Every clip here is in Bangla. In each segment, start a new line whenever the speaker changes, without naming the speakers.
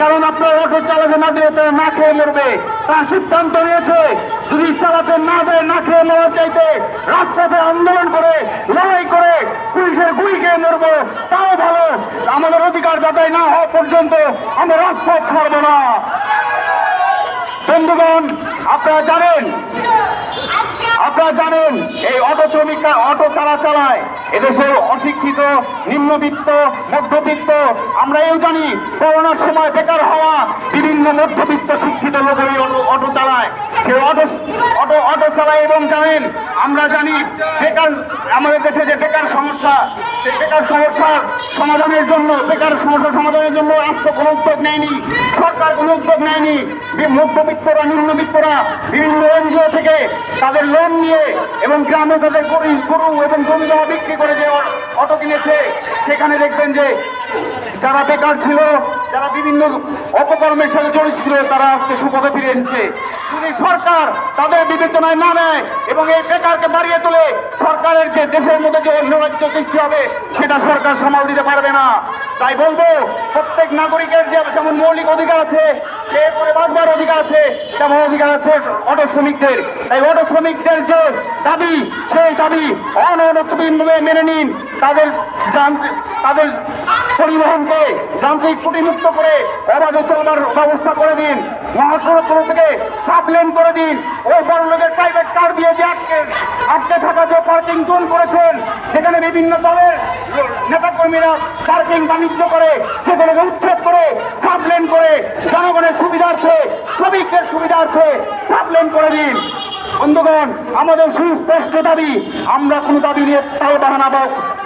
কারণ আপনার অটো চালাতে না দিয়ে না খেয়ে মরবে। তার সিদ্ধান্ত নিয়েছে, যদি চালাতে না দেয়, না খেয়ে মরার চাইতে রাস্তাতে আন্দোলন করে, লড়াই করে পুলিশের গুলি খেয়ে মরবো, তাও ভালো। আমাদের অধিকার যাতাই না হওয়া পর্যন্ত আমরা রাজপথ ছাড়বো না। বন্ধুগণ, আপনারা জানেন জানেন, এই অটো শ্রমিকরা অটো চালা চালায়। এদেশের অশিক্ষিত, নিম্নবিত্ত, মধ্যবিত্ত আমরা এও জানি, করোনার সময় বেকার হওয়া বিভিন্ন মধ্যবিত্ত শিক্ষিত লোকেরই অটো- অটো চালায়। সে অটো অটো অটো চালায় এবং জানেন, আমরা জানি বেকার, আমাদের দেশে যে বেকার সমস্যা সেই বেকার সমস্যার সমাধানের জন্য, বেকার সমস্যা সমাধানের জন্য রাষ্ট্র কোনো উদ্যোগ নেয়নি, সরকার কোনো উদ্যোগ নেয়নি মধ্যবিত্তরা, নিম্নবিত্তরা, বিভিন্ন এনজিও থেকে তাদের লোন নিয়ে এবং গ্রামে তাদের গরু গরু এবং জমি জমা বিক্রি করে যে অটো কিনেছে, সেখানে দেখবেন যে যারা বেকার ছিল যারা বিভিন্ন অপকর্মের সাথে জড়িত ছিল, তারা আজকে সুপথে ফিরে এসেছে। যদি সরকার তাদের বিবেচনায় না নেয় এবং এই বেকারকে বাড়িয়ে তোলে, সরকারের যে দেশের মধ্যে যে নৈরাজ্য সৃষ্টি হবে, সেটা সরকার সামাল দিতে পারবে না। তাই বলব, প্রত্যেক নাগরিকের যে যেমন মৌলিক অধিকার আছে সে করে বাঁচবার অধিকার আছে, তেমন অধিকার আছে অটো শ্রমিকদের। তাই অটো শ্রমিকদের যে দাবি, সেই দাবি অনবীনভাবে মেনে নিন। তাদের যান্ত্রিক, তাদের পরিবহনকে যান্ত্রিক ত্রুটিমুক্ত করে অবাধে চলবার ব্যবস্থা করে দিন। মহাসড়কগুলো থেকে সাবলেন করে দিন। ওই বড় লোকের প্রাইভেট কার দিয়ে যে আজকে আটকে থাকা যে পার্কিং জোন করেছেন, সেখানে বিভিন্ন দলের নেতাকর্মীরা পার্কিং বাণিজ্য করে সেগুলোকে উচ্ছেদ করে সাবলেন করে জনগণের সুবিধার্থে শ্রমিকদের সুবিধার্থে সাব করে দিন বন্ধুগণ, আমাদের সুস্পষ্ট দাবি, আমরা কোনো দাবি নিয়ে তাল বাহানা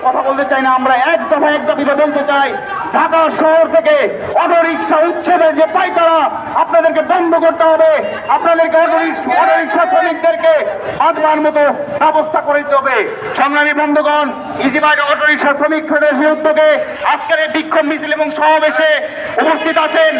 কথা বলতে চাই না, আমরা এক দফা এক দাবিতে বলতে চাই, ঢাকা শহর থেকে অটো রিক্সা উচ্ছেদের যে পাইতারা, আপনাদেরকে বন্ধ করতে হবে। আপনাদেরকে অটো রিক্সা শ্রমিকদেরকে বাঁচবার মতো ব্যবস্থা করে দিতে হবে। সংগ্রামী বন্ধুগণ ইজিবাইট অটো রিক্সা শ্রমিক ফেডারেশনের উদ্যোগে আজকের বিক্ষোভ মিছিল এবং সমাবেশে উপস্থিত আছেন